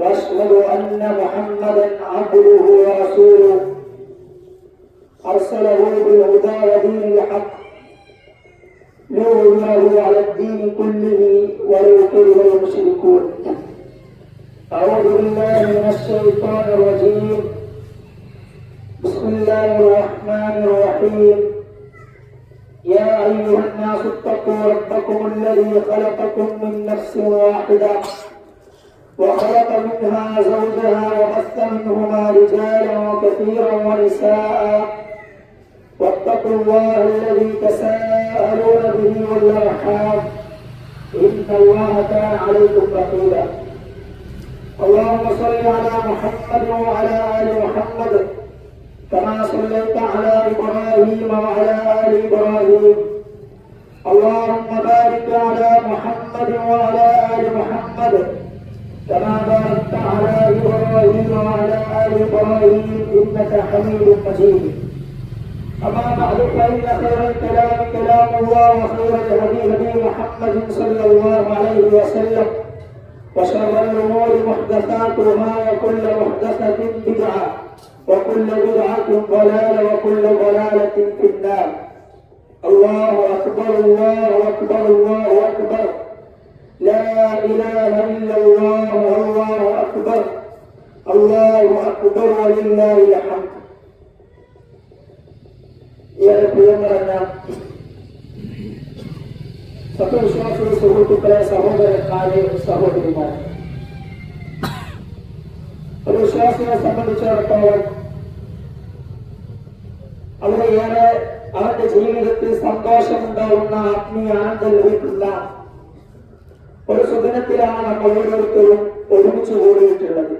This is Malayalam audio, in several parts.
وأشهد أن محمدا عبده ورسوله. أرسله بالهدى ودين الحق. ليظهره على الدين كله ولو كره المشركون. أعوذ بالله من الشيطان الرجيم. بسم الله الرحمن الرحيم. يا أيها الناس اتقوا ربكم الذي خلقكم من نفس واحدة. وخلق منها زوجها وبث منهما رجالا كثيرا ونساء. واتقوا الله الذي تساءلون به والأرحام. إن الله كان عليكم رقيبا. اللهم صل على محمد وعلى آل محمد. كما صليت على إبراهيم وعلى آل إبراهيم. اللهم بارك على محمد وعلى آل محمد. كما باركت على إبراهيم وعلى آل إبراهيم إنك حميد مجيد. أما بعد فإن خير الكلام كلام الله وخير الهدي هدي محمد صلى الله عليه وسلم. وشر الأمور محدثاتها وكل محدثة بدعة وكل بدعة ضلالة وكل ضلالة في النار. الله أكبر الله أكبر الله أكبر. لا إله إلا الله والله أكبر الله أكبر ولله الحمد يا പ്രിയമുള്ള സത്യവിശ്വാസി സുഹൃത്തുക്കളെ സഹോദരന്മാരെ സഹോദരിമാരെ ഒരു വിശ്വാസിയെ സംബന്ധിച്ചിടത്തോളം അവിടെ ഏറെ അവന്റെ ജീവിതത്തിൽ സന്തോഷമുണ്ടാവുന്ന ആത്മീയ ആനന്ദം ലഭിക്കുന്ന ഒരു സുദിനത്തിലാണ് നമ്മൾ ഓരോരുത്തരും ഒരുമിച്ച് കൂടിയിട്ടുള്ളത്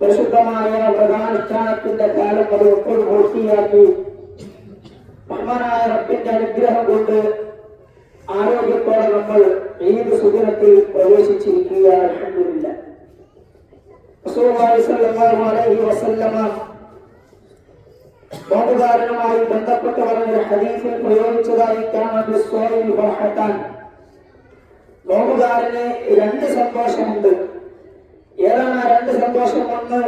പരിശുദ്ധമായ വ്രതാനുഷ്ഠാനത്തിന്റെ കാലം അത് ഒപ്പം പൂർത്തിയാക്കി. മഹാനായ റബ്ബിന്റെ അനുഗ്രഹം കൊണ്ട് ആരോഗ്യത്തോടെ നമ്മൾ ഏത് സുദിനത്തിൽ പ്രവേശിച്ചിരിക്കുകയാണ്? അൽഹംദുലില്ലാ. റസൂലുള്ളാഹി സ്വല്ലല്ലാഹു അലൈഹി വസല്ലമ നോമ്പുകാരനുമായി ബന്ധപ്പെട്ട് പറഞ്ഞ ഹദീസിൽ പ്രയോഗിച്ചതായി കാണാൻ നോമ്പുകാരന് രണ്ട് സന്തോഷമുണ്ട്. ഏതാണ് ആ രണ്ട് സന്തോഷം ഒന്ന്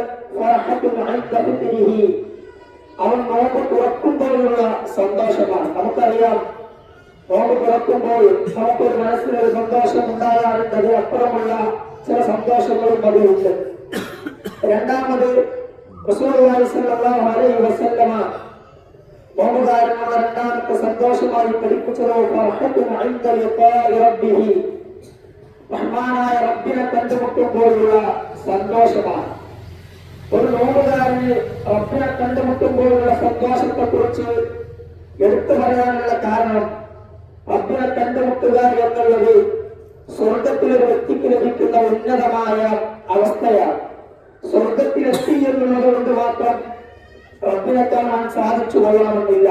അവൻ നോമ്പ് തുറക്കുമ്പോഴുള്ള സന്തോഷമാണ്. നമുക്കറിയാം നോമ്പ് തുറക്കുമ്പോൾ നമുക്കൊരു മനസ്സിനൊരു സന്തോഷം ഉണ്ടാകാറുണ്ട് അതിനപ്പുറമുള്ള ചില സന്തോഷങ്ങളും അതിലുണ്ട്. രണ്ടാമത് വസല്ലമ നോമ്പുകാരനുള്ള രണ്ടാമത്തെ സന്തോഷമായി പഠിപ്പിച്ചത് റഹ്മാനായ റബ്ബിനെ കണ്ടുമുട്ടുമ്പോഴുള്ള സന്തോഷമാണ്. ഒരു നോമ്പുകാരന് റബ്ബിനെ കണ്ടുമുട്ടുമ്പോഴുള്ള സന്തോഷത്തെ കുറിച്ച് എടുത്തു പറയാനുള്ള കാരണം റബ്ബിനെ കണ്ടുമുട്ടുക എന്നുള്ളത് സ്വർഗത്തിലെ വ്യക്തിക്ക് ലഭിക്കുന്ന ഉന്നതമായ അവസ്ഥയാണ്. സ്വർഗത്തിലെത്തി എന്നുള്ളത് കൊണ്ട് മാത്രം റബ്ബിനെ കാണാൻ സാധിച്ചു കൊള്ളണമെന്നില്ല.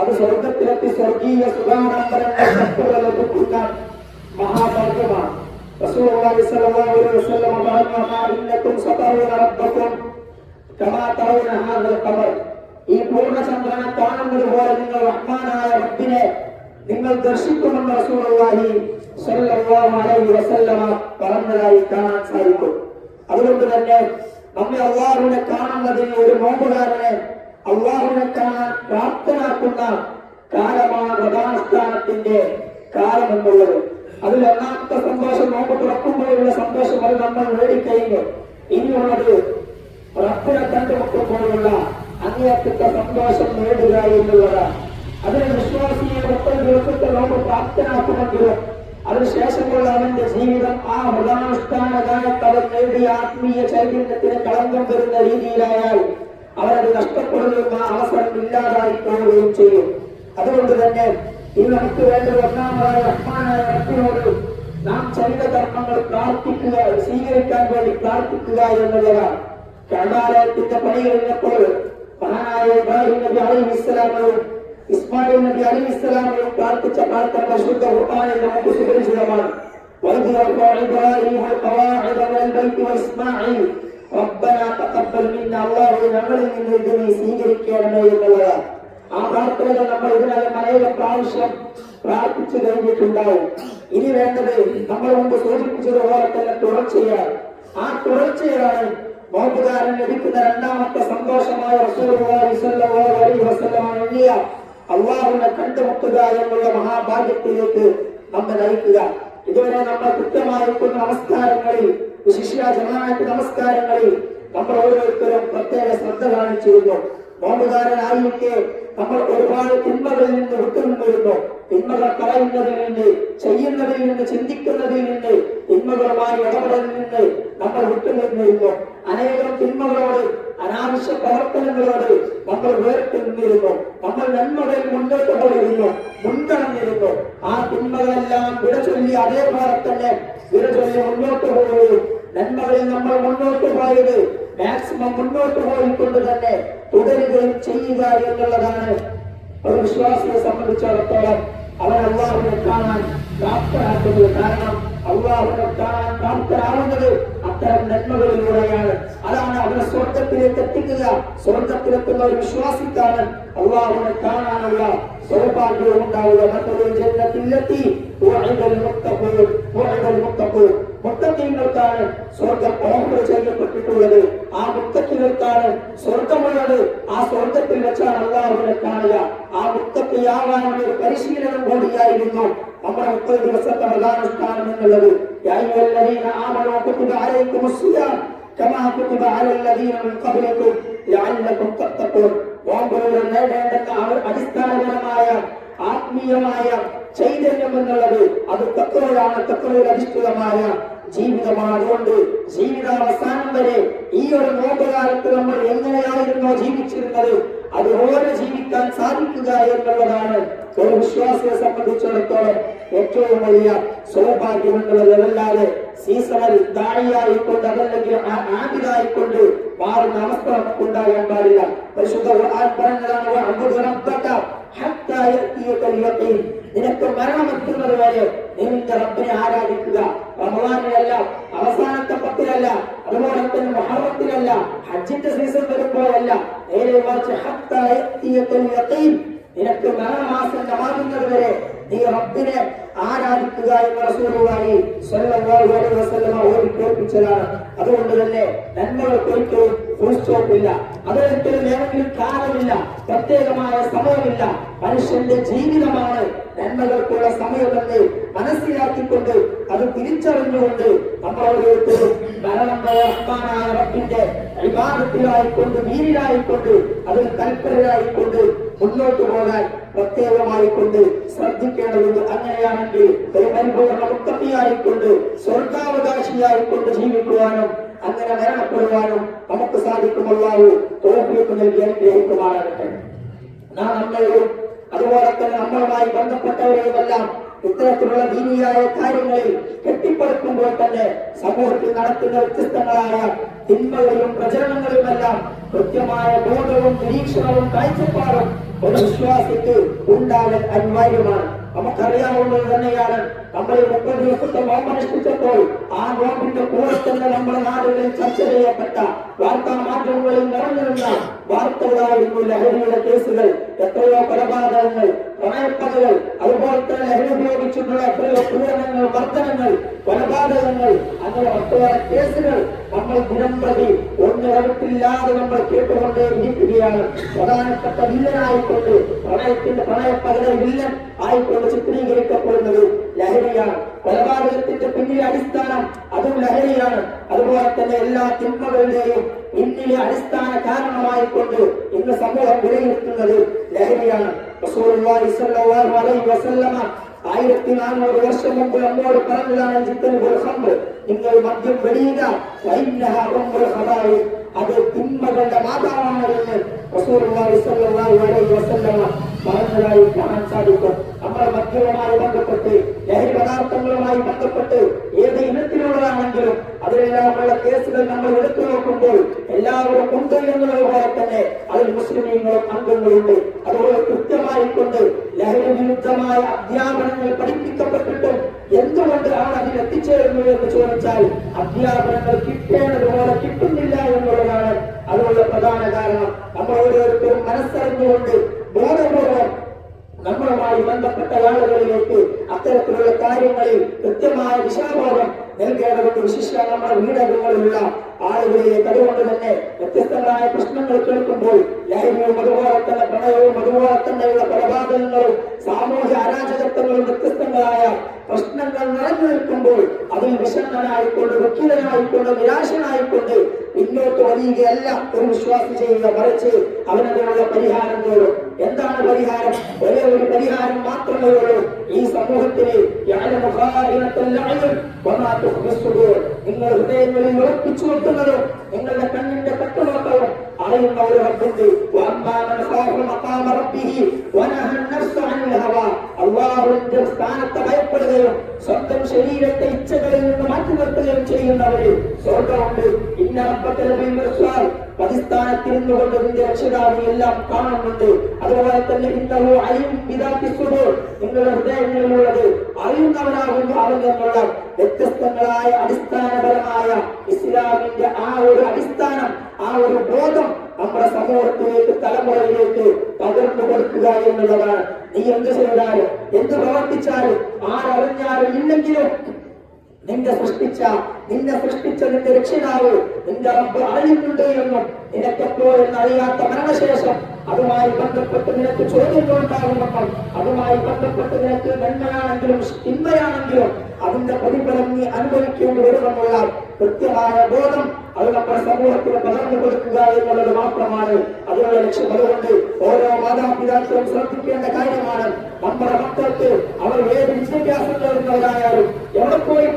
അത് സ്വർഗത്തിലെത്തി സ്വർഗീയ സുഖാനന്തരങ്ങൾ ലഭിക്കുന്ന മഹാഭാഗ്യമാണ്. رسول الله صلى الله عليه وسلم قال ما إنكم سترون ربكم كما ترون هذا القمر ഈ പൂർണ്ണചന്ദ്രനെ കാണുന്നത് പോലെ നിങ്ങൾ റഹ്മാനായ റബ്ബിനെ നിങ്ങൾ ദർശിക്കുമെന്ന് റസൂലുള്ളാഹി സ്വല്ലല്ലാഹു അലൈഹി വസല്ലമ പറഞ്ഞതായി കാണാൻ സാധിക്കും അതുകൊണ്ട് തന്നെ നമ്മെ അള്ളാഹുവിനെ കാണുന്നതിന് ഒരു നോമ്പുകാരനെ അള്ളാഹുവിനെ കാണാൻ പ്രാപ്തനാക്കുന്ന കാലമാണ് വ്രതാനുഷ്ഠാനത്തിന്റെ കാലം എന്നുള്ളത് അതിൽ ഒന്നാമത്തെ സന്തോഷം നോമ്പ് തുറക്കുമ്പോഴുള്ള സന്തോഷം അത് നമ്മൾ നേടിക്കഴിഞ്ഞു ഇനിയുള്ളത് റബ്ബിനെ കണ്ടുമുട്ടുമ്പോഴുള്ള അങ്ങേയറ്റത്തെ സന്തോഷം നേടുക എന്നുള്ളതാണ്. അതിന് വിശ്വാസിയെ മുപ്പത് ദിവസത്തെ നോമ്പ് പ്രാപ്തനാക്കുമെങ്കിലും അതിനുശേഷമുള്ള അവന്റെ ജീവിതം ആ വ്രതാനുഷ്ഠാന കാലത്ത് അവൻ നേടിയ ആത്മീയ ചൈതന്യത്തിന് കളങ്കം വരുന്ന രീതിയിലായാൽ അവരത് നഷ്ടപ്പെടുകയും ആ അവസരം ഇല്ലാതായി പോവുകയും ചെയ്യും. അതുകൊണ്ട് തന്നെ ഈ നമുക്ക് വേണ്ട ഒന്നാമതായ റഹ്മാനായ റബ്ബിനോട് നാം ചെയ്ത കർമ്മങ്ങൾ പ്രാർത്ഥിക്കുക സ്വീകരിക്കാൻ വേണ്ടി പ്രാർത്ഥിക്കുക എന്നുള്ളതാണ് കർമാലയത്തിന്റെ പണി കഴിഞ്ഞപ്പോൾ മഹാനായ ഇബ്രാഹിം നബി അലൈഹി ഇസ്ലാമും ഇസ്മായിൽ നബി അലൈഹി ഇസ്ലാമും പ്രാർത്ഥിച്ച പ്രാർത്ഥന പരിശുദ്ധ ഖുർആനിൽ നമുക്ക് സുപരിചിതമാണ് وإذ يرفع إبراهيم القواعد من البيت وإسماعيل ربنا تقبل منا الله ഞങ്ങളിൽ നിന്ന് ഇത് നീ സ്വീകരിക്കണമേ എന്നുള്ളതാണ് ആ പ്രാർത്ഥനകൾ നമ്മൾ ഇതിനകം അനേകം പ്രാവശ്യം പ്രാർത്ഥിച്ചു കഴിഞ്ഞിട്ടുണ്ടാവും. ഇനി വേണ്ടത് നമ്മൾ മുമ്പ് സൂചിപ്പിച്ചതുപോലെ തന്നെ തുടർച്ചയാണ്. ആ തുടർച്ചയാണ് നോമ്പുകാരൻ ലഭിക്കുന്ന രണ്ടാമത്തെ സന്തോഷമായ എണ്ണിയ അള്ളാഹുവിനെ കണ്ടുമുട്ടുക എന്നുള്ള മഹാഭാഗ്യത്തിലേക്ക് നമ്മെ നയിക്കുക. ഇതുവരെ നമ്മൾ കൃത്യമായിരിക്കുന്ന നമസ്കാരങ്ങളിൽ വിശിഷ്യ ജമാഅത്ത് നമസ്കാരങ്ങളിൽ നമ്മൾ ഓരോരുത്തരും പ്രത്യേക ശ്രദ്ധ കാണിച്ചിരുന്നു. നോമ്പുകാരനായിരിക്കെ നമ്മൾ ഒരുപാട് തിന്മകളിൽ നിന്ന് വിട്ടുനിന്നിരുന്നു. തിന്മകൾ പറയുന്നതിൽ നിന്ന് ചെയ്യുന്നതിൽ നിന്ന് ചിന്തിക്കുന്നതിൽ നിന്ന് തിന്മകളുമായി ഇടപെടലിൽ നിന്ന് നമ്മൾ വിട്ടുനിന്നിരുന്നു. അനേകം തിന്മകളോട് അനാവശ്യ പ്രവർത്തനങ്ങളോട് നമ്മൾ വേർത്ത് നിന്നിരുന്നു നമ്മൾ നന്മകളിൽ മുന്നോട്ട് പോയിരുന്നു. മുൻകടന്നിരുന്നു ആ തിന്മകളെല്ലാം വിടചൊല്ലി അതേപോലെ തന്നെ വിടചൊല്ലി മുന്നോട്ട് പോവുകയും നന്മകളിൽ നമ്മൾ മുന്നോട്ട് പോയത് മാക്സിമം മുന്നോട്ട് പോയിക്കൊണ്ട് തന്നെ തുടരുകയും ചെയ്യുക എന്നുള്ളതാണ്. ഒരു വിശ്വാസിയെ സംബന്ധിച്ചിടത്തോളം അവൻ അള്ളാഹുവിനെ കാണാൻ പ്രാപ്തരാക്കുന്നത് കാരണം അള്ളാഹുവിനെ കാണാൻ പ്രാപ്തരാകുന്നത് അത്തരം നന്മകളിലൂടെയാണ്. അതാണ് അവനെ സ്വർഗത്തിലേക്ക് എത്തിക്കുക. സ്വർഗത്തിലെത്തുന്ന ഒരു വിശ്വാസിക്കാണ് അള്ളാഹുവിനെ കാണാനുള്ള സൗഭാഗ്യവും ഉണ്ടാവുക മറ്റൊരു ജന്നത്തിലെത്തി മുത്തക്കീങ്ങൾക്കാണ് സ്വർഗം ഓഫർ ചെയ്യപ്പെട്ടിട്ടുള്ളത് ആ മുത്തക്കികൾക്കാണ് സ്വർഗമുള്ളത് ആ സ്വർഗത്തിൽ വെച്ചാണ് അള്ളാഹുവിനെ കാണുക ആ മുത്തക്കിയാവാനുള്ള ഒരു പരിശീലനം കൂടിയായിരുന്നു നമ്മുടെ മുപ്പത് ദിവസത്തെ പ്രധാനുഷ്ഠാനം എന്നുള്ളത് يا أيها الذين آمنوا كتب عليكم الصيام كما كتب على الذين من قبلكم لعلكم تتقون നോമ്പുകളുടെ നേടേണ്ട അടിസ്ഥാനപരമായ ആത്മീയമായ ചൈതന്യം എന്നുള്ളത് അത് തത്വമാണ് തത്വയിൽ അധിഷ്ഠിതമായ ജീവിതമാണ് അതുകൊണ്ട് ജീവിതാവസാനം വരെ ഈ ഒരു നോമ്പുകാലത്ത് നമ്മൾ എങ്ങനെയായിരുന്നോ ജീവിച്ചിരുന്നത്? അതുപോലെ ജീവിക്കാൻ സാധിക്കുക എന്നുള്ളതാണ് ഒരു വിശ്വാസിയെ സംബന്ധിച്ചിടത്തോളം ഏറ്റവും വലിയ സൗഭാഗ്യമെന്നുള്ളതല്ലാതെ സീസണൽ ദാഴിയായിക്കൊണ്ട് അതല്ലെങ്കിൽ ആ- ആബിദായിക്കൊണ്ട് മാറുന്ന അവസ്ഥ നമുക്ക് ഉണ്ടാകാൻ പാടില്ല. പരിശുദ്ധ പറഞ്ഞതാണ്. നിനക്ക് മരണമെത്തുന്നത് വരെ നീ നിന്റെ റബ്ബിനെ ആരാധിക്കുക. റമദാനിലല്ല അവസാനത്തെ പത്തിലല്ല അതുപോലെ തന്നെ മഹറത്തിലല്ല ഹജ്ജിന്റെ സീസൺ വരുമ്പോഴല്ല നേരെ മറിച്ച് നിനക്ക് മരണമാസം നമാകുന്നത് വരെ നീ റബ്ബിനെ ആരാധിക്കുക എന്ന റസൂലുള്ളാഹി സ്വല്ലല്ലാഹു അലൈഹി അതുകൊണ്ട് തന്നെ നന്മകൾക്ക് ഒരിക്കലും ഫുൾ ഇല്ല അതൊരിക്കലും ഏതെങ്കിലും കാലമില്ല പ്രത്യേകമായ സമയമില്ല. മനുഷ്യന്റെ ജീവിതമാണ് നന്മകൾക്കുള്ള സമയമെന്ന് മനസ്സിലാക്കിക്കൊണ്ട് അത് തിരിച്ചറിഞ്ഞുകൊണ്ട് നമ്മൾ ഓരോരുത്തരും മരണം വരെ റഹ്മാനായ റബ്ബിന്റെ വിവാദത്തിലായിക്കൊണ്ട് വീരിലായിക്കൊണ്ട് അതിൽ തൽപരരായിക്കൊണ്ട് മുന്നോട്ട് പോകാൻ പ്രത്യേകമായിക്കൊണ്ട് ശ്രദ്ധിക്കേണ്ടതുണ്ട്. അങ്ങനെയാണെങ്കിൽ ഒരു പരിപൂർണ മുക്തത്തിയായിക്കൊണ്ട് സ്വർഗാവകാശിയായിക്കൊണ്ട് ജീവിക്കുവാനും അങ്ങനെ മരണപ്പെടുവാനും നമുക്ക് സാധിക്കുമല്ലാവൂ തോഫിയൊക്കെ നൽകി അനുഗ്രഹിക്കുമാറാകട്ടെ. നാം നമ്മളെയും അതുപോലെ തന്നെ നമ്മളുമായി ബന്ധപ്പെട്ടവരെയുമെല്ലാം ഇത്തരത്തിലുള്ള ദീനിയായ കാര്യങ്ങളിൽ കെട്ടിപ്പടുക്കുമ്പോൾ തന്നെ സമൂഹത്തിൽ നടത്തുന്ന വ്യത്യസ്തങ്ങളായ തിന്മകളും പ്രചരണങ്ങളുമെല്ലാം കൃത്യമായ ബോധവും നിരീക്ഷണവും കാഴ്ചപ്പാടും ഒരു വിശ്വാസിക്ക് ഉണ്ടാകൽ അനിവാര്യമാണ്. നമുക്കറിയാവുന്നത് തന്നെയാണ് നമ്മൾ മുപ്പത് ദിവസത്തെ നോമ്പനുഷ്ഠിച്ചപ്പോൾ ആ നോമ്പിന്റെ കൂടെ തന്നെ നമ്മുടെ നാടുകളിൽ ചർച്ച ചെയ്യപ്പെട്ട വാർത്താ മാധ്യമങ്ങളിൽ നിറഞ്ഞിരുന്ന വാർത്തകളായിരുന്നു ലഹരിയുടെ കേസുകൾ എത്രയോ കൊലപാതകങ്ങൾ പ്രണയപ്പതകൾ അതുപോലെ തന്നെ ലഹരി ഉപയോഗിച്ചിട്ടുള്ള എത്രയോ പീഡനങ്ങൾ മർദ്ദനങ്ങൾ കൊലപാതകങ്ങൾ അങ്ങനെ ഒട്ടേറെ കേസുകൾ നമ്മൾ ദിനം പ്രതി ഒന്നിടവിട്ടില്ലാതെ നമ്മൾ കേട്ടുകൊണ്ടേ ഇരിക്കുകയാണ് പ്രധാനപ്പെട്ട വില്ലനായിക്കൊണ്ട് പ്രണയത്തിന്റെ പ്രണയപ്പകല വില്ലൻ ആയിക്കൊണ്ട് ചിത്രീകരിക്കപ്പെടുന്നത് ലഹരിയാണ്. കൊലപാതകത്തിന്റെ പിന്നിലെ അടിസ്ഥാനം അതും ലഹരിയാണ്. അതുപോലെ തന്നെ എല്ലാ തിന്മകളുടെയും പിന്നിലെ അടിസ്ഥാന കാരണമായിക്കൊണ്ട് ഇന്ന് സമൂഹം വിലയിരുത്തുന്നത് ലഹരിയാണ്. ആയിരത്തി നാനൂറ് വർഷം മുമ്പ് നമ്മോട് പറഞ്ഞതാണ് നിങ്ങൾ മദ്യം ഖബായി. അത് തിന്മകളുടെ മാതാവാണ് എന്ന് റസൂലുള്ളാഹി സ്വല്ലല്ലാഹു അലൈഹി വസല്ലമ പറഞ്ഞതായി കാണാൻ സാധിക്കും. നമ്മുടെ മദ്യവുമായി ബന്ധപ്പെട്ട് ലഹരി പദാർത്ഥങ്ങളുമായി ബന്ധപ്പെട്ട് ഏത് ഇനത്തിലുള്ളതാണെങ്കിലും അതിലെല്ലാമുള്ള കേസുകൾ നമ്മൾ എടുത്തു നോക്കുമ്പോൾ എല്ലാവരും ഉണ്ട് എന്നുള്ളത് പോലെ തന്നെ അതിൽ മുസ്ലിമീങ്ങളും അംഗങ്ങളുണ്ട്. അതുപോലെ കൃത്യമായി കൊണ്ട് ലഹരി വിരുദ്ധമായ അധ്യാപനങ്ങൾ പഠിപ്പിക്കപ്പെട്ടിട്ടും എന്തുകൊണ്ട് ആണ് അതിൽ എത്തിച്ചേരുന്നു എന്ന് ചോദിച്ചാൽ അധ്യാപനങ്ങൾ കിട്ടേണ്ടതുപോലെ കിട്ടുന്നില്ല എന്നുള്ളതാണ്. അതിനുള്ള പ്രധാന കാരണം. നമ്മൾ ഓരോരുത്തരും മനസ്സറിഞ്ഞുകൊണ്ട് ബോധപൂർവം നമ്മളുമായി ബന്ധപ്പെട്ട ആളുകളിലേക്ക് അത്തരത്തിലുള്ള കാര്യങ്ങളിൽ കൃത്യമായ ദിശാബോധം നൽകേണ്ടതുണ്ട്. വിശിഷ്ട നമ്മുടെ വീടകങ്ങളിലുള്ള ആളുകളിലേക്ക് അതുകൊണ്ട് തന്നെ വ്യത്യസ്തങ്ങളായ പ്രശ്നങ്ങൾ കേൾക്കുമ്പോൾ ലഹരിയും അതുപോലെ പ്രണയവും അതുപോലെ തന്നെയുള്ള കൊലപാതകങ്ങളും സാമൂഹ്യ അരാജകത്വങ്ങളും വ്യത്യസ്തങ്ങളായ പ്രശ്നങ്ങൾ നിറഞ്ഞു നിൽക്കുമ്പോൾ അതിൽ വിഷണ്ണനായിക്കൊണ്ട് ദുഃഖിതനായിക്കൊണ്ട് നിരാശനായിക്കൊണ്ട് പിന്നോട്ട് വലിയുകയല്ല ഒരു വിശ്വാസം ചെയ്യുക മറിച്ച് അവനതിനുള്ള പരിഹാരം തേടും. എന്താണ് പരിഹാരം? ഒരേ ഒരു പരിഹാരം മാത്രമേ ഉള്ളൂ. ഈ സമൂഹത്തിന്. നിങ്ങൾ ഹൃദയങ്ങളിൽ ഉറപ്പിച്ചു നിർത്തുന്നതും നിങ്ങളുടെ കണ്ണിന്റെ കട്ടുനോട്ടവും عليه قول ربك واما من خاف مقام ربه ونهى النفس عن الهوى അല്ലാഹുവിന്റെ സ്ഥാനത്തെ ഭയപ്പെടുകയും സ്വന്തം ശരീരത്തെ ഇച്ഛകളിൽ നിന്ന് മാറ്റി നിർത്തുകയും ചെയ്യുന്നവര് സ്വർഗമുണ്ട് ഇന്ന റബ്ബക്കൽ ബിൽ മിർസാൽ പതിസ്ഥാനത്തിരുന്നു കൊണ്ട് നിന്റെ രക്ഷിതാവിനെ എല്ലാം കാണുന്നുണ്ട്. അതുപോലെ തന്നെ ഇന്നവോ അയും പിതാക്കി സുഡൂർ നിങ്ങളുടെ ഹൃദയങ്ങളിലുള്ളത് അറിയുന്നവനാകുന്നു അവൻ എന്നുള്ള വ്യത്യസ്തങ്ങളായ അടിസ്ഥാനപരമായ ഇസ്ലാമിന്റെ ആ ഒരു അടിസ്ഥാനം ആ ഒരു ബോധം നമ്മുടെ സമൂഹത്തിലേക്ക് തലമുറയിലേക്ക് പകർന്നു കൊടുക്കുക എന്നുള്ളതാണ്. നീ എന്ത് ചെയ്താലും എന്ത് പ്രവർത്തിച്ചാലും ആരറിഞ്ഞാലും ഇല്ലെങ്കിലും നിന്നെ സൃഷ്ടിച്ച നിന്നെ സൃഷ്ടിച്ച നിന്റെ രക്ഷിതാവ് നിന്റെ റബ്ബ് അറിയുന്നുണ്ട് എന്നും നിനക്കെപ്പോഴും അറിയാത്ത മരണശേഷം അതുമായി ബന്ധപ്പെട്ട് നിനക്ക് ചോദ്യങ്ങൾ ഉണ്ടാകുമെന്നും അതുമായി ബന്ധപ്പെട്ട് നിനക്ക് നന്മയാണെങ്കിലും തിന്മയാണെങ്കിലും അതിന്റെ പ്രതിഫലം നീ അനുഭവിക്കേണ്ടി വരുമെന്നുള്ള കൃത്യമായ ബോധം അത് നമ്മുടെ സമൂഹത്തിന് പകർന്നു കൊടുക്കുക എന്നുള്ളത് മാത്രമാണ്. അതിനുള്ള ലക്ഷ്യം അതുകൊണ്ട് ഓരോ മാതാപിതാക്കളും ശ്രദ്ധിക്കേണ്ട കാര്യമാണ്. നമ്മുടെ മക്കൾക്ക് അവർ ഏത് വിദ്യാഭ്യാസം നേടുന്നവരായാലും എവിടെ പോയി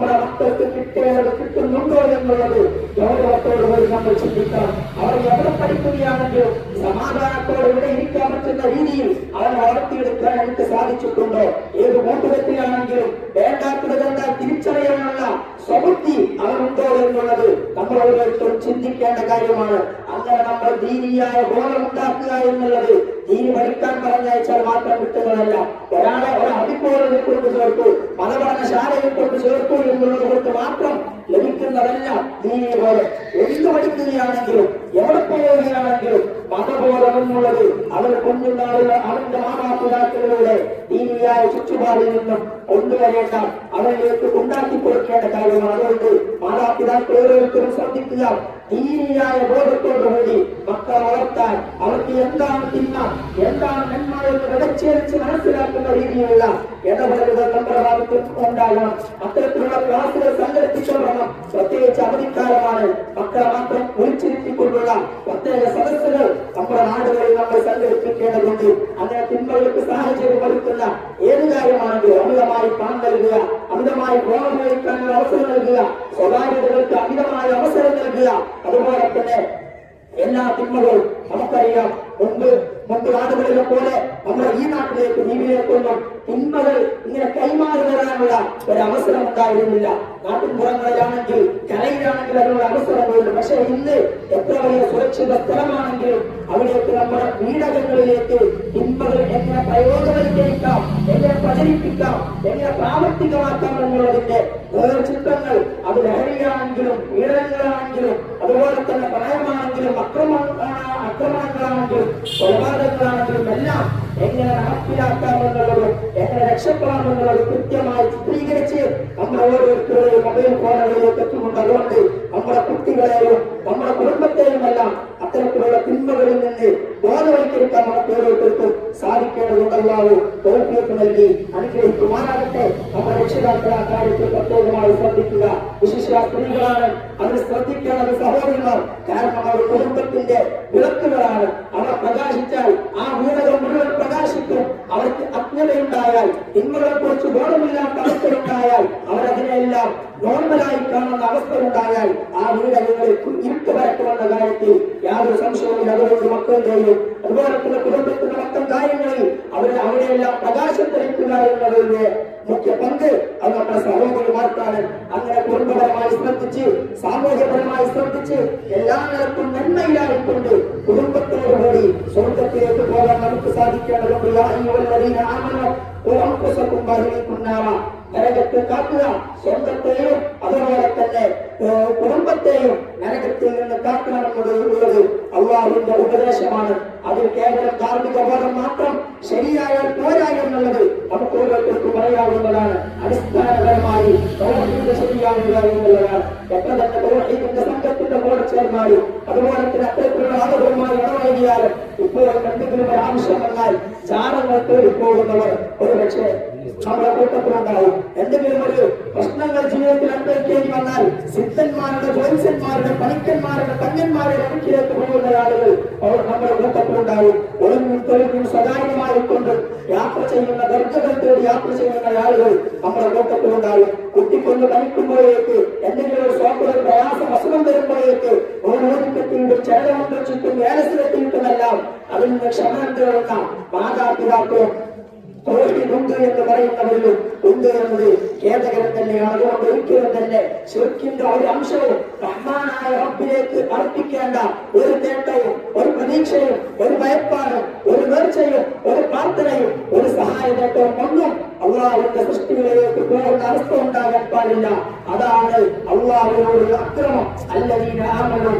മക്കൾക്ക് കിട്ടേണ്ടത് കിട്ടുന്നുണ്ടോ എന്നുള്ളത് ഗൗരവത്തോട് പോയി നമ്മൾ ചിന്തിക്കണം. അവർ എവിടെ പഠിക്കുകയാണെങ്കിലും സമാധാനത്തോടെ ഇവിടെ ഇരിക്കാൻ പറ്റുന്ന രീതിയിൽ അവരെ വളർത്തിയെടുക്കാൻ എനിക്ക് സാധിച്ചിട്ടുണ്ടോ? ഏത് കൂട്ടുകെട്ടിലാണെങ്കിലും വേണ്ടാത്തത് കണ്ടാൽ തിരിച്ചറിയാനുള്ള സ്വബുദ്ധി അവരുണ്ടോ എന്നുള്ളത് നമ്മൾ ഓരോരുത്തരും ചിന്തിക്കേണ്ട കാര്യമാണ്. അങ്ങനെ നമ്മൾ ദീനിയായ ബോധം എന്നുള്ളത് ദീനി പഠിക്കാൻ പറഞ്ഞയച്ചാൽ മാത്രം കിട്ടുന്നതല്ല. ഒരാളെ ഒരു അതിപ്പോലെ കൊണ്ട് ചേർത്തു മതപഠനശാലയിൽ കൊണ്ട് ചേർത്തു എന്നുള്ളത് കൊണ്ട് മാത്രം ലഭിക്കുന്നതല്ല ദീനി പോലെ എന്ത് പഠിക്കുകയാണെങ്കിലും എവിടെ പോവുകയാണെങ്കിലും മതബോധം എന്നുള്ളത് അവൻ കുഞ്ഞുനാളുകൾ അവന്റെ മാതാപിതാക്കളിലൂടെ ദീനിയായ ചുറ്റുപാടിൽ നിന്നും കൊണ്ടുവരേണ്ട അവരിലേക്ക് ഉണ്ടാക്കി കൊടുക്കേണ്ട കാര്യമാണ്. അതുകൊണ്ട് മാതാപിതാക്കൾ ഓരോരുത്തരും ശ്രദ്ധിക്കുക. ദീനിയായ ബോധത്തോടുകൂടി മക്കളെ വളർത്താൻ അവർക്ക് എന്താണ് തിന്മ? എന്താണ് നന്മ എന്ന് വിടച്ചേരിച്ച് മനസ്സിലാക്കുന്ന രീതിയിലുള്ള ഇടപെടലുകൾ നമ്മുടെ ഭാഗത്ത് ഉണ്ടാകണം. അത്തരത്തിലുള്ള ക്ലാസുകൾ സംഘടിപ്പിച്ചോളണം. പ്രത്യേകിച്ച് അവധിക്കാലമാണ്. മക്കളെ മാത്രം വിളിച്ചിരുത്തിക്കൊണ്ടുള്ള പ്രത്യേക സദസ്സുകൾ നമ്മുടെ നാടുകളിൽ നമ്മൾ സംഘടിപ്പിക്കേണ്ടതുണ്ട്. അങ്ങനെ തിന്മകൾക്ക് സാഹചര്യം ഒരുക്കുന്ന ഏത് കാര്യമാണെങ്കിലും അമിതമായി പണം നൽകുക അമിതമായി ഫോൺ ഉപയോഗിക്കാനുള്ള അവസരം നൽകുക. സ്വകാര്യതകൾക്ക് അമിതമായ അവസരം നൽകുക. അതുപോലെ തന്നെ എല്ലാ തിന്മകളും നമുക്കറിയാം. മുമ്പ് മുമ്പ് നാടുകളിലെ പോലെ നമ്മുടെ ഈ നാട്ടിലേക്ക് നീവിലേക്കൊന്നും തിന്മകൾ ഇങ്ങനെ കൈമാറി വരാനുള്ള ഒരു അവസരം ഉണ്ടായിരുന്നില്ല നാട്ടിൻപുറങ്ങളിലാണെങ്കിൽ കരയിലാണെങ്കിൽ അതിനുള്ള അവസരങ്ങളുണ്ട്. പക്ഷെ ഇന്ന് എത്ര വലിയ സുരക്ഷിത സ്ഥലമാണെങ്കിലും അവിടേക്ക് നമ്മുടെ പീഡകങ്ങളിലേക്ക് തിന്മകൾ എങ്ങനെ പ്രയോജനവൽക്കരിക്കാം എങ്ങനെ പ്രചരിപ്പിക്കാം എങ്ങനെ പ്രാവർത്തികമാക്കാം എന്നുള്ളതിന്റെ ചിത്രങ്ങൾ അത് ലഹരിയാണെങ്കിലും പീഡനങ്ങളാണെങ്കിലും അതുപോലെ തന്നെ പ്രായമാണെങ്കിലും അക്രമ അക്രമണങ്ങളാണെങ്കിലും കൊലപാതകങ്ങളാണെങ്കിലും എല്ലാം എങ്ങനെ നടപ്പിലാക്കാം എന്നുള്ളതും എങ്ങനെ രക്ഷപ്പെടാം എന്നുള്ളത് കൃത്യമായി ചിത്രീകരിച്ച് നമ്മുടെ ഓരോരുത്തരുടെയും മൊബൈൽ ഫോണുകളിലേക്ക് എത്തുന്നുണ്ട് അതുകൊണ്ട് നമ്മുടെ കുട്ടികളെയും നമ്മുടെ കുടുംബത്തെയും എല്ലാം അത്തരത്തിലുള്ള തിന്മകളിൽ നിന്ന് ബോധവൽക്കരിക്കാൻ നമുക്ക് ഓരോരുത്തർക്കും സാധിക്കേണ്ടതുണ്ടല്ലാവൂ തോൽപ്പിയൊക്കെ നൽകി അനുഗ്രഹിക്കുമാറാകട്ടെ. നമ്മുടെ രക്ഷിതാക്കൾ ആ കാര്യത്തിൽ പ്രത്യേകമായി ശ്രദ്ധിക്കുക. വിശിഷ്ട സ്ത്രീകളാണ് പ്രകാശം തെളിക്കുക എന്നതിന്റെ മുഖ്യ പങ്ക് അത് നമ്മുടെ സഹോദരിമാർക്കാണ്. അങ്ങനെ കുടുംബപരമായി ശ്രദ്ധിച്ച് സാമൂഹ്യപരമായി ശ്രദ്ധിച്ച് എല്ലാ നിലക്കും നന്മയിലായിക്കൊണ്ട് കുടുംബത്തോടുകൂടി സ്വർഗത്തിലേക്ക് പോകാൻ നമുക്ക് സാധിക്കേണ്ടതുണ്ട്. യാ അയ്യുഹല്ലദീന ആമനൂ ഖു അൻഫുസകും നരകത്തെ കാക്കുക സ്വന്തത്തെയും അതുപോലെ തന്നെ കുടുംബത്തെയും നരകത്തിൽ നിന്ന് കാക്കണമെന്നുള്ളത് അള്ളാഹുവിന്റെ ഉപദേശമാണ്. അതിൽ കേവലം ധാർമ്മിക ബോധം മാത്രം ശരിയായാൽ പോരാ എന്നുള്ളത് നമുക്ക് ഓരോരുത്തർക്കും പറയാവുന്നതാണ്. അടിസ്ഥാനപരമായി തൗഹീദ് ശരിയാവുക എന്നുള്ളതാണ്. എത്ര തന്നെ തൗഹീദിന്റെ സംഘത്തിന്റെ കൂടെ ചേർന്നാലും അതുപോലെ തന്നെ അത്തരത്തിലുള്ള ആളുകളുമായി ഇടവഴകിയാലും ഇപ്പോൾ എന്തെങ്കിലും ഒരു ആവശ്യം വന്നാൽ ചാരങ്ങൾ തേടിപ്പോകുന്നവർ ഒരു പക്ഷേ നമ്മുടെ കൂട്ടത്തിലുണ്ടാവും എന്തെങ്കിലും ഒരു പ്രശ്നങ്ങൾ ജീവിതത്തിൽ അനുഭവിക്കേണ്ടി വന്നാൽ സിദ്ധന്മാരുടെ ജ്യോത്സ്യന്മാരുടെ പണിക്കന്മാരുടെ തങ്ങന്മാരുടെ അടുക്കിലേക്ക് പോകുന്ന ആളുകൾ അവർ നമ്മുടെ കൂട്ടത്തിലുണ്ടാവും ഒളിഞ്ഞും തൊഴിലും സ്വകാര്യമായിക്കൊണ്ട് യാത്ര ചെയ്യുന്ന ദർജകൾ തേടി യാത്ര ചെയ്യുന്ന ആളുകൾ നമ്മുടെ കൂട്ടത്തിലുണ്ടാവും കുട്ടിക്കൊണ്ട് കഴിക്കുമ്പോഴേക്ക് എന്തെങ്കിലും ഒരു സ്വാക്കുള്ള പ്രയാസം അസുഖം വരുമ്പോഴേക്ക് சிவ തന്നെ ഒരു അംശവും റഹ്മാനായ റബ്ബിലേക്ക് അർപ്പിക്കേണ്ട ഒരു നേട്ടവും ഒരു പ്രതീക്ഷയും ഒരു ഭയപ്പാടും ഒരു നേർച്ചയും ഒരു പ്രാർത്ഥനയും ഒരു സഹായ നേട്ടവും ഒന്നും അള്ളാഹുവിന്റെ സൃഷ്ടികളിലേക്ക് പോകുന്ന അവസ്ഥ ഉണ്ടാകാൻ പാടില്ല. അതാണ് അള്ളാഹുവിനോടുള്ള അക്രമം. അല്ലതീന ആമനും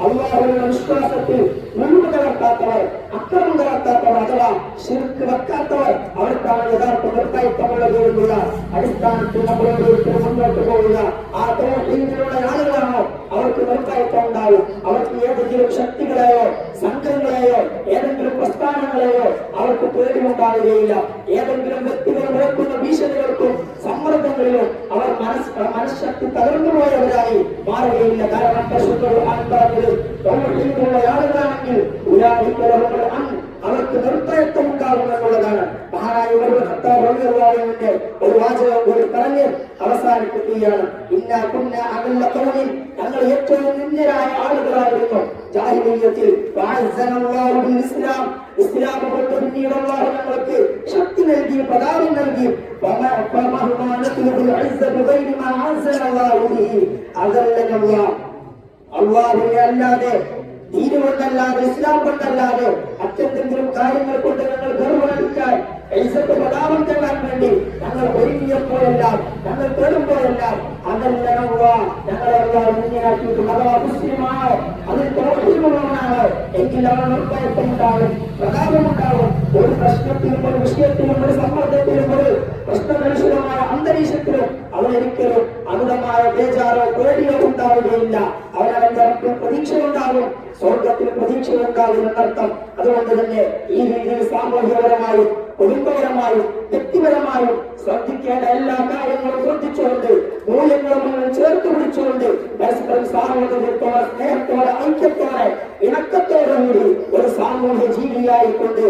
അള്ളാഹുവിന്റെ വിശ്വാസത്തിൽ മുൻപ് കലർത്താത്തവർ അക്രമം കലർത്താത്തവർ അഥവാ ശിർക്ക് വെക്കാത്തവർ അവർക്കാണ് യഥാർത്ഥ നിർഭയത്വമുള്ളത് എന്നുള്ള അടിസ്ഥാനത്തിൽ നമ്മൾ ഓരോരുത്തരും മുന്നോട്ട് പോവുക ആ തോഹീദിലുള്ള ആളുകളാണോ അവർക്ക് നിർഭയത്വം ഉണ്ടാവും അവർക്ക് ഏതെങ്കിലും ശക്തികളെയോ സംഘങ്ങളെയോ ഏതെങ്കിലും പ്രസ്ഥാനങ്ങളെയോ അവർക്ക് പേടിയുണ്ടാവുകയില്ല ഏതെങ്കിലും വ്യക്തികൾ മുഴക്കുന്ന ഭീഷണികൾക്കും സമ്മർദ്ദങ്ങളിലും അവർ മനസ് മനഃശക്തി തകർന്നു പോയവരായി മാറുകയില്ല കാരണം പരിശുദ്ധ ഖുർആൻ പറഞ്ഞത് തൗഹീദുള്ള ആളുകളാണെങ്കിൽ ഉലായിക ലഹുൽ അംൻ അവർക്ക് നിർഭയത്വം ഉണ്ടാകും മഹാനായുടെ ഒരു വാചകം കൂടി പറഞ്ഞ് അവസാനിപ്പിക്കുകയാണ്. ഇന്ന കുന്ന അകല്ല തോന്നിൽ ഞങ്ങൾ ഏറ്റവും നിന്ദരായ ആളുകളായിരുന്നു. ജാഹിദീയത്തിൽ ഇസ്ലാം ഇസ്ലാം കൊണ്ട് പിന്നീട് അള്ളാഹു ഞങ്ങൾക്ക് ശക്തി നൽകി പ്രതാപം നൽകി. അതല്ല അള്ളാഹുവിനെ അല്ലാതെ ദീന് കൊണ്ടല്ലാതെ ഇസ്ലാം കൊണ്ടല്ലാതെ അത്യന്തെങ്കിലും കാര്യങ്ങൾ കൊണ്ട് ഞങ്ങൾ ഗർവം ഐസത്ത് പ്രതാപം തേടാൻ വേണ്ടി ഞങ്ങൾ ഒരുങ്ങിയപ്പോഴെല്ലാം ഞങ്ങൾ തേടുമ്പോഴെല്ലാം അതല്ലവ ഞങ്ങളെല്ലാം മുന്നിലാക്കിയിട്ടും അഥവാ മുസ്ലിമാണോ അതിൽ തോന്നിയുള്ളവനാണോ എങ്കിൽ അവൻ നിർഭയത്വമുണ്ടാവും പ്രതാപമുണ്ടാവും ഒരു പ്രശ്നത്തിലും ഒരു വിഷയത്തിലും ഒരു സമ്മർദ്ദത്തിലും ഒരു പ്രശ്നകലുഷിതമായ അന്തരീക്ഷത്തിലും അവനൊരിക്കലും അമിതമായ ബേജാറോ പേടിയോ ഉണ്ടാവുകയില്ല അവനവന്റെ അവർക്ക് പ്രതീക്ഷയുണ്ടാകും സ്വർഗത്തിൽ പ്രതീക്ഷയുണ്ടാകും എന്നർത്ഥം അതുകൊണ്ട് തന്നെ ഈ രീതിയിൽ സാമൂഹികപരമായും കുടുംബപരമായും വ്യക്തിപരമായും ശ്രദ്ധിക്കേണ്ട എല്ലാ കാര്യങ്ങളും ശ്രദ്ധിച്ചുകൊണ്ട് മൂല്യങ്ങളും ചേർത്ത് പിടിച്ചുകൊണ്ട് പരസ്പരം സാഹോദര്യത്തോടെ സ്നേഹത്തോടെ ഐക്യത്തോടെ ഇണക്കത്തോടെ കൂടി ഒരു സാമൂഹ്യ ജീവിയായിക്കൊണ്ട്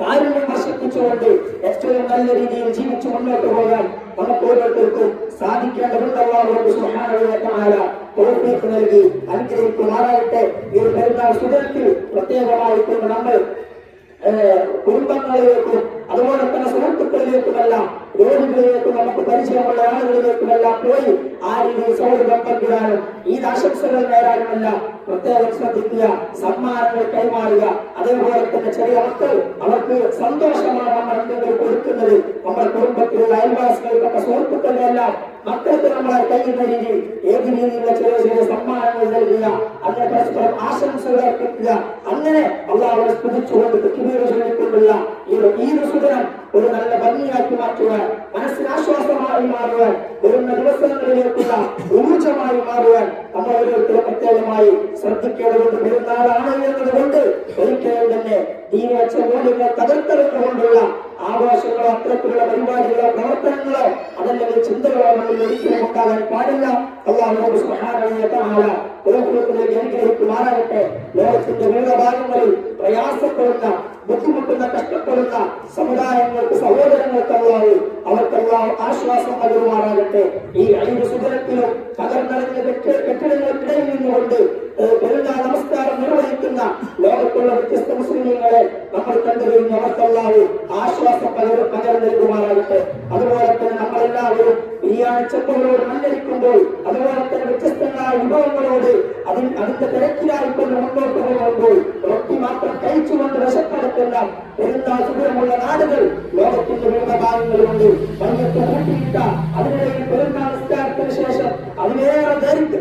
കാരുണ്യം വർഷിപ്പിച്ചുകൊണ്ട് ഏറ്റവും നല്ല രീതിയിൽ ജീവിച്ചു മുന്നോട്ട് പോകാൻ നമുക്ക് ഓരോരുത്തർക്കും സാധിക്കേണ്ടതുണ്ട് അള്ളാഹുവിന്റെ സുബ്ഹാനഹു തോഫീക്ക് നൽകി. അനുഗ്രഹിക്കുമാറാകട്ടെ ഈ പെരുന്നാൾ സുഖത്തിൽ പ്രത്യേകമായിക്കൊണ്ട് നമ്മൾ കുടുംബങ്ങളിലേക്കും അതുപോലെ തന്നെ സുഹൃത്തുക്കളിലേക്കുമെല്ലാം രോഗികളിലേക്കും നമുക്ക് പരിചയമുള്ള ആളുകളിലേക്കുമെല്ലാം പോയി ആ രീതിയിൽ സൗഹൃദം പങ്കിടാനും ഈ ആശംസകൾ നേടാനുമെല്ലാം പ്രത്യേകം ശ്രദ്ധിക്കുക സമ്മാനങ്ങൾ കൈമാറുക. അതേപോലെ തന്നെ ചെറിയ മക്കൾ അവർക്ക് സന്തോഷമാണ് നമ്മൾ എന്തെങ്കിലും കൊടുക്കുന്നത്. നമ്മുടെ കുടുംബത്തിലുള്ള അയൽവാസികൾക്കൊക്കെ സുഹൃത്തുക്കളിലെല്ലാം മക്കൾക്ക് നമ്മളെ കഴിയുന്ന രീതിയിൽ ഏത് രീതിയിലുള്ള ചെറിയ ചെറിയ സമ്മാനങ്ങൾ നൽകുക. അങ്ങനെ പരസ്പരം ആശംസകൾ അർപ്പിക്കുക. അങ്ങനെ അള്ളാഹുടെ സ്തുതിച്ചുകൊണ്ട് കൃത്യതയെ ചൊല്ലിക്കൊണ്ടുള്ള ഈ ഒരു ഈ ഒരു സുദിനം ഒരു നല്ല ഭംഗിയാക്കി മാറ്റുവാൻ മനസ്സിന് ആശ്വാസമായി മാറുവാൻ വരുന്ന ദിവസങ്ങളിലേക്കുള്ള ഊർജമായി മാറുവാൻ നമ്മൾ ഓരോരുത്തരും പ്രത്യേകമായി ശ്രദ്ധിക്കേണ്ടതുണ്ട് പെരുന്നാളാണ് എന്നതുകൊണ്ട് ഒരിക്കലും തന്നെ ദീനവച്ച മൂല്യങ്ങൾ തകർത്തെടുത്തുകൊണ്ടുള്ള ആഘോഷങ്ങളോ അത്തരത്തിലുള്ള പരിപാടികളോ പ്രവർത്തനങ്ങളോ അതല്ലെങ്കിൽ ചിന്തകളോ നമ്മളിൽ ഒരിക്കലും ഉണ്ടാകാൻ പാടില്ല അള്ളാഹു സുബ്ഹാനഹു ഓരോരുത്തരിലേക്ക് അനുഗ്രഹിക്കുമാറാകട്ടെ ലോകത്തിന്റെ വിവിധ ഭാഗങ്ങളിൽ പ്രയാസപ്പെടുന്ന ബുദ്ധിമുട്ടുന്ന കഷ്ടപ്പെടുന്ന സമുദായങ്ങൾക്ക് സഹോദരങ്ങൾക്ക് അല്ലാതെ അവർക്കെല്ലാം ആശ്വാസം പകരുമാറാകട്ടെ ഈ ഐದು സുതരത്തിലും തകർന്നറിഞ്ഞ കെട്ടി- കെട്ടിടങ്ങൾക്കിടയിൽ നിന്നുകൊണ്ട് ഏഹ്, പെരുന്നാൾ നമസ്കാരം നിർവഹിക്കുന്ന ലോകത്തുള്ള വ്യത്യസ്ത മുസ്ലിങ്ങളെ നമ്മൾ കണ്ടുകഴിഞ്ഞ അവർക്കെല്ലാവരും ആശ്വാസം പകർ പകരം നൽകുമാറാകട്ടെ. അതുപോലെ തന്നെ നമ്മളെല്ലാവരും ഈ ചെപ്പുകളോട് മല്ലടിക്കുമ്പോൾ അതുപോലെ തന്നെ വ്യത്യസ്തങ്ങളായ വിഭവങ്ങളോട് അതിൽ അതിന്റെ തിരക്കിലായിക്കൊണ്ട് മുന്നോട്ട് പോകുമ്പോൾ റൊട്ടി മാത്രം കഴിച്ചുകൊണ്ട് വിശപ്പെടുത്തുന്ന പെരുന്നാൾ സുഖമുള്ള നാടുകൾ ലോകത്തിന്റെ വിവിധ ഭാഗങ്ങളിലുണ്ട്. മഞ്ഞത്ത് കൂട്ടിയിട്ട അതിനിടയിൽ പെരുന്നാൾ നിസ്കാരത്തിന് ശേഷം അതിലേറെ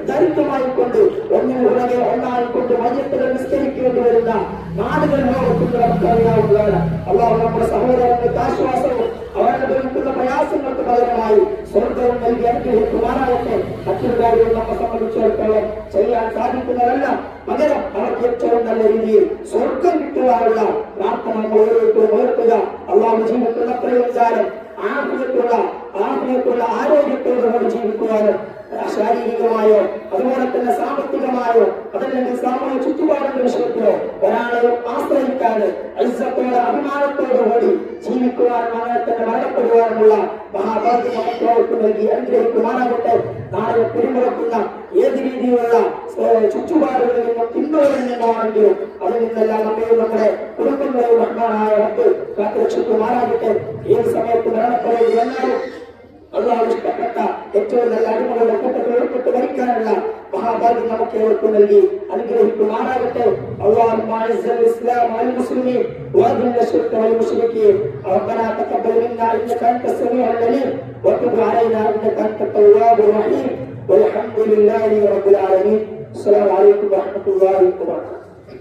ദൈർഘ്യമായിക്കൊണ്ട് ഒന്നിനു പുറകെ ഒന്നായിക്കൊണ്ട് മയ്യത്തുകൾ നിസ്കരിക്കേണ്ടി വരുന്ന നാടുകൾ ലോകത്തിൽ നമുക്കറിയാവുന്നതാണ് അള്ളാഹു നമ്മുടെ സഹോദരങ്ങൾക്ക് ആശ്വാസവും അവരനുഭവിക്കുന്ന പ്രയാസങ്ങൾക്ക് പകരമായി സ്വർഗവും നൽകി അനുഗ്രഹിക്കുമാറാകട്ടെ. മറ്റൊരു കാര്യവും നമ്മെ സംബന്ധിച്ചിടത്തോളം ചെയ്യാൻ സാധിക്കുന്നതല്ല. പകരം അവർക്ക് ഏറ്റവും നല്ല രീതിയിൽ സ്വർഗം കിട്ടുവാനുള്ള പ്രാർത്ഥന നമ്മൾ ഓരോരുത്തരും ഉയർത്തുക അള്ളാഹു ജീവിക്കുന്ന അത്രയും കാലം ആഫിയത്തുള്ള ആഫിയത്തുള്ള നമ്മൾ ജീവിക്കുവാനും ശാരീരികമായോ അതുപോലെ തന്നെ സാമ്പത്തികമായോ അതല്ലെങ്കിൽ സാമൂഹ്യ ചുറ്റുപാടിന്റെ വിഷയത്തിലോ ഒരാളെ ആശ്രയിക്കാതെ ഐസത്തോടെ അഭിമാനത്തോടുകൂടി ജീവിക്കുവാനും അങ്ങനെ തന്നെ മരണപ്പെടുവാനുമുള്ള മഹാഭാഗ്യം നമുക്ക് നൽകി അനുഗ്രഹിക്കുവാനാകട്ടെ നാളെ പിരിമുറക്കുന്ന ഏത് രീതിയിലുള്ള ചുറ്റുപാടുകളിൽ നിന്നും പിന്തുടരുന്നുണ്ടാണെങ്കിലും അതിൽ നിന്നെല്ലാം നമ്മയും നമ്മുടെ കുടുംബങ്ങളെയും റബ്ബ് കാത്തുരക്ഷിക്കുമാറാകട്ടെ ഏത് സമയത്ത് മരണപ്പെടുകയും എന്നാലും അള്ളാഹു ഇഷ്ടപ്പെട്ട ഏറ്റവും നല്ല അടിമകളുടെ കൂട്ടത്തിൽ ഉൾപ്പെട്ട് മരിക്കാനുള്ള മഹാഭാഗ്യം നമുക്ക് ഏവർക്കും നൽകി അനുഗ്രഹിക്കുമാറാകട്ടെ اللهم اعز الاسلام والمسلمين واذل الشرك والمشركين ربنا تقبل منا انك انت السميع العليم وتب علينا انك انت التواب الرحيم والحمد لله رب العالمين السلام عليكم ورحمه الله وبركاته